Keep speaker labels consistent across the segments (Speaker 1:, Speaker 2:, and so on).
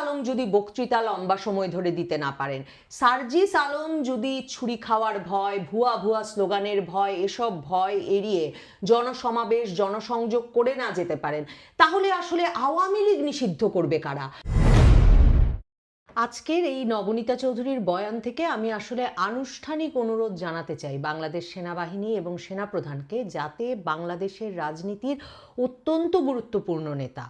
Speaker 1: আলম যদি বক্তৃতা লম্বা সময় ধরে দিতে না পারেন সার্জিস আলম যদি ছুরি খাওয়ার ভয়, ভুয়া ভুয়া স্লোগানের ভয়, এসব ভয় এড়িয়ে জনসমাবেশ, জনসংযোগ করে না যেতে পারেন, তাহলে আসলে আওয়ামী লীগ নিষিদ্ধ করবে কারা? আজকের এই নবনীতা চৌধুরীর বয়ান থেকে আমি আসলে আনুষ্ঠানিক অনুরোধ জানাতে চাই বাংলাদেশ সেনাবাহিনী এবং সেনাপ্রধানকে, যাতে বাংলাদেশের রাজনীতির অত্যন্ত গুরুত্বপূর্ণ নেতা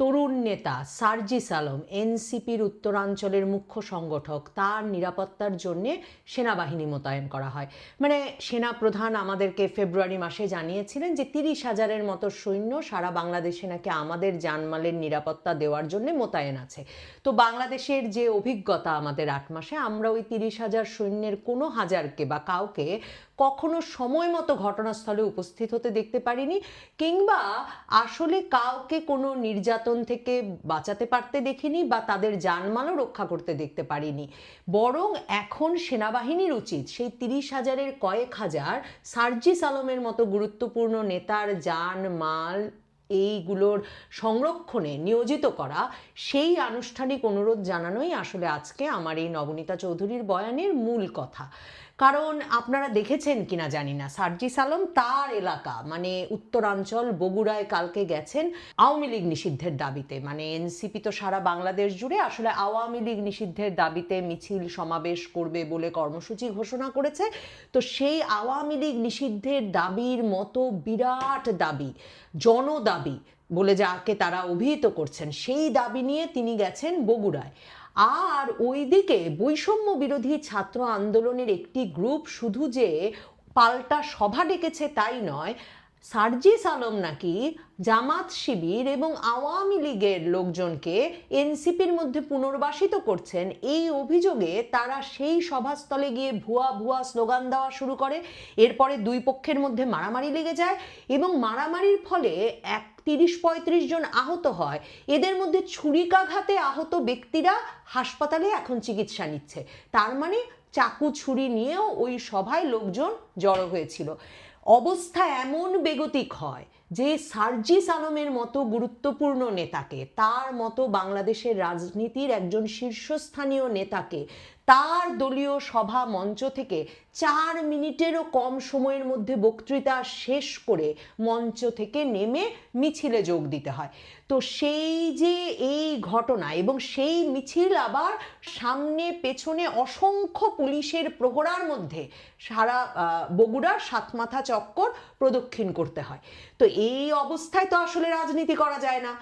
Speaker 1: তরুণ নেতা সার্জিস আলম, এনসিপির উত্তরাঞ্চলের মুখ্য সংগঠক, তার নিরাপত্তার জন্য সেনাবাহিনী মোতায়েন করা হয়। মানে সেনা প্রধান আমাদেরকে ফেব্রুয়ারি মাসে জানিয়েছিলেন যে তিরিশ হাজারের মতো সৈন্য সারা বাংলাদেশে নাকি আমাদের জানমালের নিরাপত্তা দেওয়ার জন্য মোতায়েন আছে। তো বাংলাদেশের যে অভিজ্ঞতা আমাদের আট মাসে, আমরা ওই তিরিশ হাজার সৈন্যের কোনো হাজারকে বা কাউকে কখনো সময় মতো ঘটনাস্থলে উপস্থিত হতে দেখতে পারিনি, কিংবা আসলে কাউকে কোনো নির্যাতন থেকে বাঁচাতে পারতে দেখিনি বা তাদের জানমালও রক্ষা করতে দেখতে পারিনি। বরং এখন সেনাবাহিনীর উচিত সেই তিরিশ হাজারের কয়েক হাজার সার্জিস আলমের মতো গুরুত্বপূর্ণ নেতার জান মাল এইগুলোর সংরক্ষণে নিয়োজিত করা, সেই আনুষ্ঠানিক অনুরোধ জানানোই আসলে আজকে আমার এই নবনীতা চৌধুরীর বয়ানের মূল কথা। কারণ আপনারা দেখেছেন কিনা জানি না সার্জিস আলম তার এলাকা মানে উত্তরাঞ্চল, বগুড়ায় কালকে গেছেন আওয়ামী লীগ নিষিদ্ধের দাবিতে। মানে এনসিপি তো সারা বাংলাদেশ জুড়ে আসলে আওয়ামী লীগ নিষিদ্ধের দাবিতে মিছিল সমাবেশ করবে বলে কর্মসূচি ঘোষণা করেছে। তো সেই আওয়ামী লীগ নিষিদ্ধের দাবির মতো বিরাট দাবি, জনদাবি বলে যাকে তারা অভিহিত করছেন। সেই দাবি নিয়ে তিনি গেছেন বগুড়ায়। আর ওইদিকে বৈষম্য বিরোধী ছাত্র আন্দোলনের একটি গ্রুপ শুধু যে পাল্টা সভা ডেকেছে তাই নয়, সার্জিস আলম নাকি জামাত শিবির এবং আওয়ামী লীগের লোকজনকে এনসিপির মধ্যে পুনর্বাসিত করছেন, এই অভিযোগে তারা সেই সভাস্থলে গিয়ে ভুয়া ভুয়া স্লোগান দেওয়া শুরু করে। এরপরে দুই পক্ষের মধ্যে মারামারি লেগে যায় এবং মারামারির ফলে এক তিরিশ পঁয়ত্রিশ জন আহত হয়। এদের মধ্যে ছুরিকাঘাতে আহত ব্যক্তিরা হাসপাতালে এখন চিকিৎসা নিচ্ছে। তার মানে চাকু ছুরি নিয়েও ওই সভায় লোকজন জড়ো হয়েছিল। অবস্থা এমন বেগতিক হয় যে সার্জিস আলমের মতো গুরুত্বপূর্ণ নেতাকে, তার মতো বাংলাদেশের রাজনীতির একজন শীর্ষস্থানীয় নেতাকে, তার দলীয় সভা মঞ্চ থেকে চার মিনিটেরও কম সময়ের মধ্যে বক্তৃতা শেষ করে মঞ্চ থেকে নেমে মিছিলে যোগ দিতে হয়। তো সেই যে এই ঘটনা এবং সেই মিছিল আবার সামনে পেছনে অসংখ্য পুলিশের প্রহরার মধ্যে সারা বগুড়ার সাতমাথা চক্কর প্রদক্ষিণ করতে হয়। তো এই অবস্থায় তো আসলে রাজনীতি করা যায় না।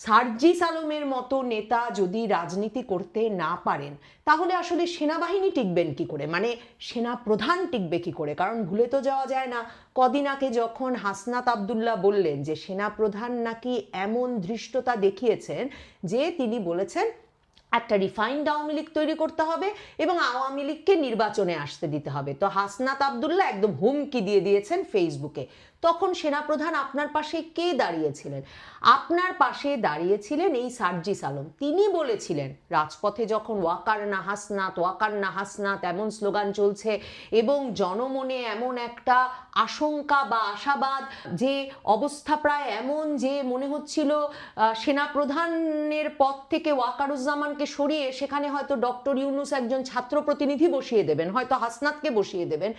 Speaker 1: সার্জিস আলমের মতো নেতা যদি রাজনীতি করতে না পারেন, তাহলে আসলে সেনাবাহিনী টিকবেন কি করে? মানে সেনা প্রধান টিকবে কি করে? কারণ ভুলে তো যাওয়া যায় না। কদিন আগে যখন হাসনাত আবদুল্লাহ বললেন যে সেনা প্রধান নাকি এমন ধৃষ্টতা দেখিয়েছেন যে, তিনি বলেছেন একটা রিফাইন্ড আওয়ামী লীগ তৈরি করতে হবে এবং আওয়ামী লীগকে নির্বাচনে আসতে দিতে হবে। তো হাসনাত আবদুল্লাহ একদম হুমকি দিয়ে দিয়েছেন ফেসবুকে। তখন সেনাপ্রধান আপনার পাশে কে দাঁড়িয়েছিলেন? আপনার পাশে দাঁড়িয়েছিলেন এই সার্জিস আলম। তিনি বলেছিলেন, রাজপথে যখন ওয়াকার না হাসনাত, ওয়াকার না হাসনাত এমন স্লোগান চলছে এবং জনমনে এমন একটা আশঙ্কা বা আশাবাদ যে অবস্থা প্রায় এমন যে মনে হচ্ছিল সেনাপ্রধানের পদ থেকে ওয়াকারুজ্জামানকে সরিয়ে সেখানে হয়তো ডক্টর ইউনুস একজন ছাত্র প্রতিনিধি বসিয়ে দেবেন, হয়তো হাসনাতকে বসিয়ে দেবেন।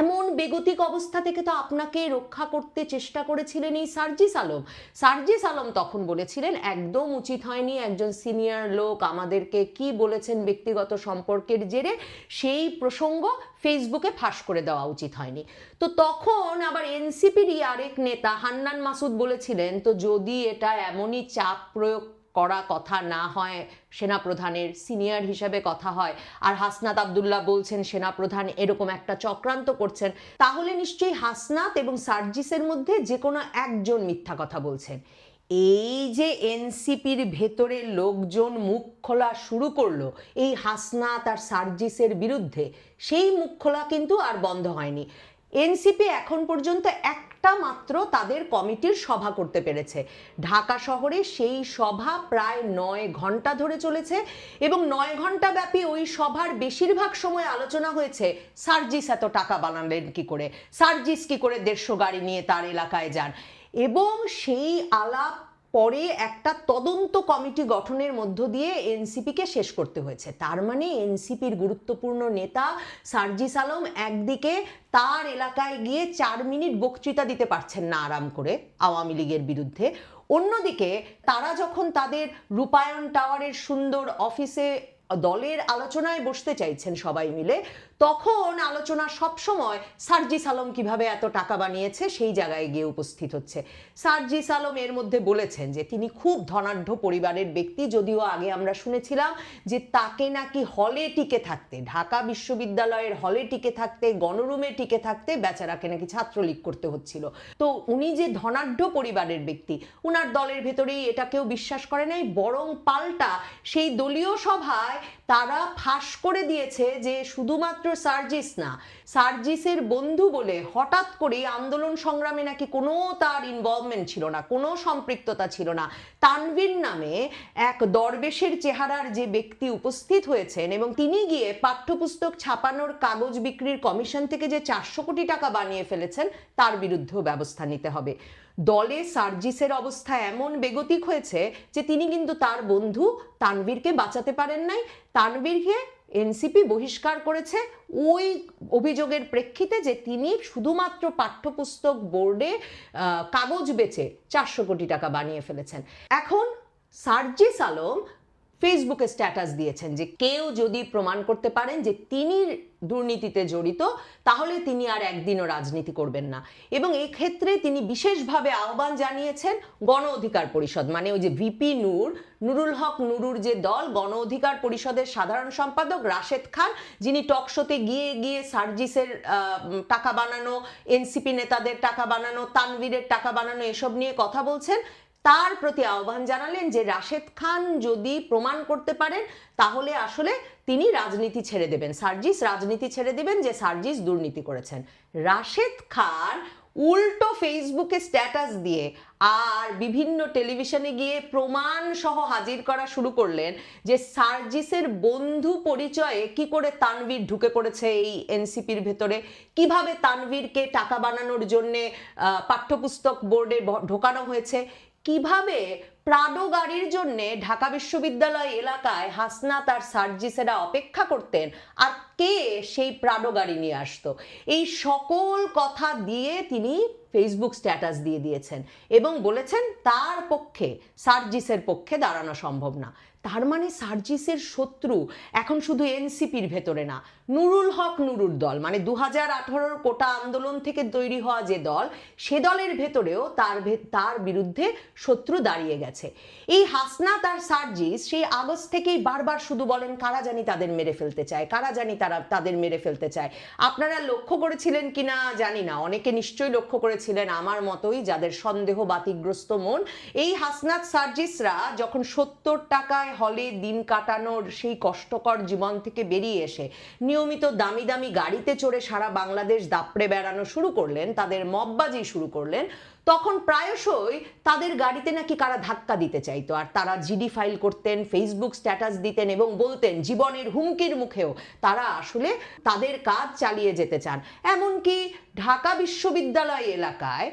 Speaker 1: এমন বেগতিক অবস্থা থেকে তো আপনাকে রক্ষা করতে চেষ্টা করেছিলেন এই সার্জিস আলম। সার্জিস আলম তখন বলেছিলেন, একদম উচিত হয়নি একজন সিনিয়র লোক আমাদেরকে কি বলেছেন ব্যক্তিগত সম্পর্কের জেরে, সেই প্রসঙ্গ ফেসবুকে ফাঁস করে দেওয়া উচিত হয়নি। তো তখন আবার এনসিপিরই আরেক নেতা হান্নান মাসুদ বলেছিলেন, তো যদি এটা এমনই চাপ প্রয়োগ করা কথা না হয়, সেনাপ্রধানের সিনিয়র হিসেবে কথা হয়। আর হাসনাত আবদুল্লাহ বলছেন, সেনাপ্রধান এরকম একটা চক্রান্ত করছেন। তাহলে নিশ্চয়ই হাসনাত এবং সার্জিসের মধ্যে যে কোনো একজন মিথ্যা কথা বলছেন। এই যে এনসিপির ভেতরে লোকজন মুখ খোলা শুরু করল, এই হাসনাত আর সার্জিসের বিরুদ্ধে, সেই মুখ খোলা কিন্তু আর বন্ধ হয়নি। এনসিপি এখন পর্যন্ত একটা মাত্র তাদের কমিটির সভা করতে পেরেছে। ঢাকা শহরে সেই সভা প্রায় নয় ঘণ্টা ধরে চলেছে এবং নয় ঘণ্টা ব্যাপী ওই সভার বেশিরভাগ সময় আলোচনা হয়েছে, সার্জিস এত টাকা বানালেন কি করে? সার্জিস কি করে দেড়শো গাড়ি নিয়ে তার এলাকায় যান? এবং সেই আলাপ পরে একটা তদন্ত কমিটি গঠনের মধ্য দিয়ে এনসিপিকে শেষ করতে হয়েছে। তার মানে এনসিপির গুরুত্বপূর্ণ নেতা সার্জিস আলম একদিকে তার এলাকায় গিয়ে চার মিনিট বক্তৃতা দিতে পারছেন না আরাম করে আওয়ামী লীগের বিরুদ্ধে। অন্যদিকে তারা যখন তাদের রূপায়ণ টাওয়ারের সুন্দর অফিসে দলের আলোচনায় বসতে চাইছেন সবাই মিলে। তখন আলোচনা সবসময় সার্জিস আলম কীভাবে এত টাকা বানিয়েছে সেই জায়গায় গিয়ে উপস্থিত হচ্ছে। সার্জিস আলম এর মধ্যে বলেছেন যে, তিনি খুব ধনাঢ্য পরিবারের ব্যক্তি, যদিও আগে আমরা শুনেছিলাম যে তাকে নাকি হলে টিকে থাকতে, ঢাকা বিশ্ববিদ্যালয়ের হলে টিকে থাকতে, গণরুমে টিকে থাকতে বেচারাকে নাকি ছাত্রলীগ করতে হচ্ছিল। তো উনি যে ধনাঢ্য পরিবারের ব্যক্তি, উনার দলের ভেতরেই এটা কেউ বিশ্বাস করে নাই, বরং পাল্টা সেই দলীয় সভায় তারা ফাঁস করে দিয়েছে যে শুধুমাত্র সার্জিস না, সার্জিসের বন্ধু বলে হঠাৎ করে আন্দোলন সংগ্রামে নাকি কোনো তার ইনভলভমেন্ট ছিল না, কোনো সম্পৃক্ততা ছিল না। তানভীর নামে এক দরবেশের চেহারার যে ব্যক্তি উপস্থিত হয়েছেন এবং তিনি গিয়ে পাঠ্যপুস্তক ছাপানোর কাগজ বিক্রির কমিশন থেকে যে চারশো কোটি টাকা বানিয়ে ফেলেছেন, তার বিরুদ্ধেও ব্যবস্থা নিতে হবে। দলে সার্জিসের অবস্থা এমন বেগতিক হয়েছে যে তিনি কিন্তু তার বন্ধু তানবীরকে বাঁচাতে পারেন নাই। তানবীরকে এনসিপি বহিষ্কার করেছে ওই অভিযোগের প্রেক্ষিতে যে তিনি শুধুমাত্র পাঠ্যপুস্তক বোর্ডে কাগজ বেচে চারশো কোটি টাকা বানিয়ে ফেলেছেন। এখন সার্জিস আলম ফেসবুকে স্ট্যাটাস দিয়েছেন যে কেউ যদি প্রমাণ করতে পারেন যে তিনি দুর্নীতিতে জড়িত, তাহলে তিনি আর একদিনও রাজনীতি করবেন না। এবং ক্ষেত্রে তিনি বিশেষভাবে আহ্বান জানিয়েছেন গণ অধিকার পরিষদ মানে ওই যে ভিপি নূর, নুরুল হক নুরুর যে দল, গণ অধিকার পরিষদের সাধারণ সম্পাদক রাশেদ খান, যিনি টকশোতে গিয়ে গিয়ে সার্জিসের টাকা বানানো এনসিপি নেতাদের টাকা বানানো, তানভীরের টাকা বানানো, এসব নিয়ে কথা বলছেন। তার প্রতি আহ্বান জানালেন যে রাশেদ খান যদি প্রমাণ করতে পারেন, তাহলে আসলে তিনি রাজনীতি ছেড়ে দেবেন। সার্জিস রাজনীতি ছেড়ে দেবেন যে সার্জিস দুর্নীতি করেছেন। রাশেদ খান উল্টো ফেসবুকে স্ট্যাটাস দিয়ে আর বিভিন্ন টেলিভিশনে গিয়ে প্রমাণ সহ হাজির করা শুরু করলেন যে সার্জিসের বন্ধু পরিচয়ে কি করে তানভীর ঢুকে পড়েছে এই এনসিপির ভেতরে, কীভাবে তানভীরকে টাকা বানানোর জন্যে পাঠ্যপুস্তক বোর্ডে ঢোকানো হয়েছে কীভাবে প্রাডো গাড়ির জন্য ঢাকা বিশ্ববিদ্যালয় এলাকায় হাসনা তার সার্জিসেরা অপেক্ষা করতেন? আর কে সেই প্রাডো গাড়ি নিয়ে আসতো? এই সকল কথা দিয়ে তিনি ফেসবুক স্ট্যাটাস দিয়ে দিয়েছেন এবং বলেছেন, তার পক্ষে, সার্জিসের পক্ষে দাঁড়ানো সম্ভব না। তার মানে সার্জিসের শত্রু এখন শুধু এনসিপির ভেতরে না। নুরুল হক নুরুর দল মানে দু হাজার আঠারোর কোটা আন্দোলন থেকে তৈরি হওয়া যে দল, সে দলের ভেতরেও তার তার বিরুদ্ধে শত্রু দাঁড়িয়ে গেছে। এই হাসনা তার সার্জিস সেই আগস্ট থেকেই বারবার শুধু বলেন, কারা জানি তাদের মেরে ফেলতে চায়, কারা জানি তারা তাদের মেরে ফেলতে চায়। আপনারা লক্ষ্য করেছিলেন কিনা জানি না, অনেকে নিশ্চয়ই লক্ষ্য করেছিলেন আমার মতোই যাদের সন্দেহ বাতিগ্রস্ত মন। এই হাসনাত সার্জিসরা যখন সত্তর টাকায় হলে দিন কাটানোর সেই কষ্টকর জীবন থেকে বেরিয়ে এসে নিয়মিত দামি দামি গাড়িতে চড়ে সারা বাংলাদেশ দাপড়ে বেড়ানো শুরু করলেন, তাদের মববাজি শুরু করলেন, তখন প্রায়শই তাদের গাড়িতে নাকি কারা ধাক্কা দিতে চাইতো। আর তারা জিডি ফাইল করতেন, ফেসবুক স্ট্যাটাস দিতেন এবং বলতেন, জীবনের হুমকির মুখেও তারা আসলে তাদের কাজ চালিয়ে যেতে চান। এমনকি ঢাকা বিশ্ববিদ্যালয় এলাকায়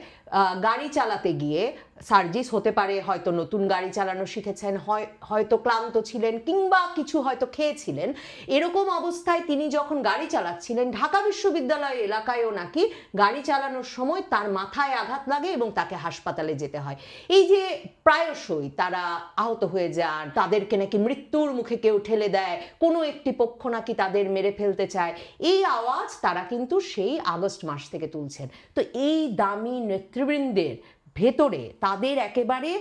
Speaker 1: গাড়ি চালাতে গিয়ে সার্জিস হতে পারে, হয়তো নতুন গাড়ি চালানো শিখেছেন, হয়, হয়তো ক্লান্ত ছিলেন কিংবা কিছু হয়তো খেয়েছিলেন। এরকম অবস্থায় তিনি যখন গাড়ি চালাচ্ছিলেন, ঢাকা বিশ্ববিদ্যালয় এলাকায়ও নাকি গাড়ি চালানোর সময় তার মাথায় আঘাত লাগে এবং তাকে হাসপাতালে যেতে হয়। এই যে প্রায়শই তারা আহত হয়ে যান, তাদেরকে নাকি মৃত্যুর মুখে কেউ ঠেলে দেয়, কোনো একটি পক্ষ নাকি তাদের মেরে ফেলতে চায়, এই আওয়াজ তারা কিন্তু সেই আগস্ট মাস থেকে তুলছেন। তো এই দামি নেতৃবৃন্দের ভেতরে, তাদের একেবারে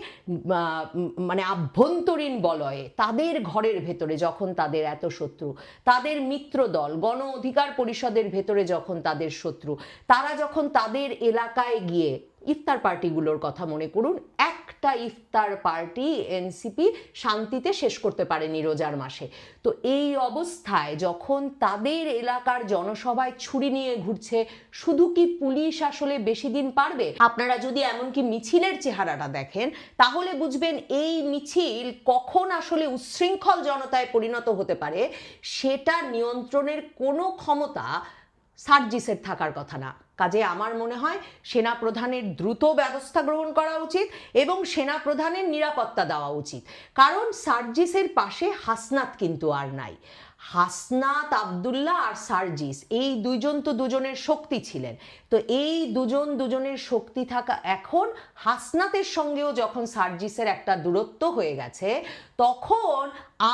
Speaker 1: মানে আভ্যন্তরীণ বলয়ে, তাদের ঘরের ভেতরে যখন তাদের এত শত্রু, তাদের মিত্র দল, গণ অধিকার পরিষদের ভেতরে যখন তাদের শত্রু, তারা যখন তাদের এলাকায় গিয়ে ইফতার পার্টিগুলোর কথা মনে করুন। একটা ইফতার পার্টি এনসিপি শান্তিতে শেষ করতে পারেনি রোজার মাসে। তো এই অবস্থায় যখন তাদের এলাকার জনসভায় ছুরি নিয়ে ঘুরছে, শুধু কি পুলিশ আসলে বেশি দিন পারবে? আপনারা যদি এমনকি মিছিলের চেহারাটা দেখেন, তাহলে বুঝবেন এই মিছিল কখন আসলে উচ্ছৃঙ্খল জনতায় পরিণত হতে পারে, সেটা নিয়ন্ত্রণের কোনো ক্ষমতা সার্জিসের থাকার কথা না। কাজে আমার মনে হয় সেনা প্রধানের দ্রুত ব্যবস্থা গ্রহণ করা উচিত এবং সেনা প্রধানের নিরাপত্তা দেওয়া উচিত। কারণ সার্জিসের পাশে হাসনাত কিন্তু আর নাই। হাসনাত আবদুল্লাহ আর সার্জিস, এই দুইজন তো দুজনের শক্তি ছিলেন। তো এই দুজন দুজনের শক্তি থাকা এখন হাসনাতের সঙ্গেও যখন সার্জিসের একটা দূরত্ব হয়ে গেছে, তখন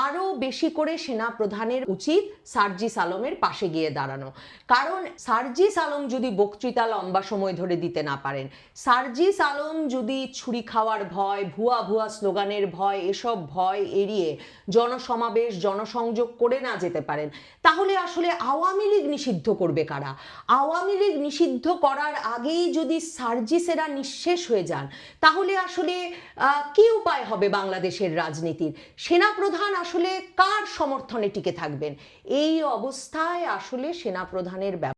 Speaker 1: আরও বেশি করে সেনা প্রধানের উচিত সার্জিস আলমের পাশে গিয়ে দাঁড়ানো। কারণ সার্জিস আলম যদি বক্তৃতা লম্বা সময় ধরে দিতে না পারেন, সার্জিস আলম যদি ছুরি খাওয়ার ভয়, ভুয়া ভুয়া স্লোগানের ভয়, এসব ভয় এড়িয়ে জনসমাবেশ, জনসংযোগ করে না যেতে পারেন। তাহলে আসলে আওয়ামী লীগ নিষিদ্ধ করবে কারা? আওয়ামী লীগ নিষিদ্ধ করার আগেই যদি সার্জিসেরা নিঃশেষ হয়ে যান, তাহলে আসলে কি উপায় হবে বাংলাদেশের রাজনীতির? সেনাপ্রধান আসলে কার সমর্থনে টিকে থাকবেন? এই অবস্থায় আসলে সেনাপ্রধানের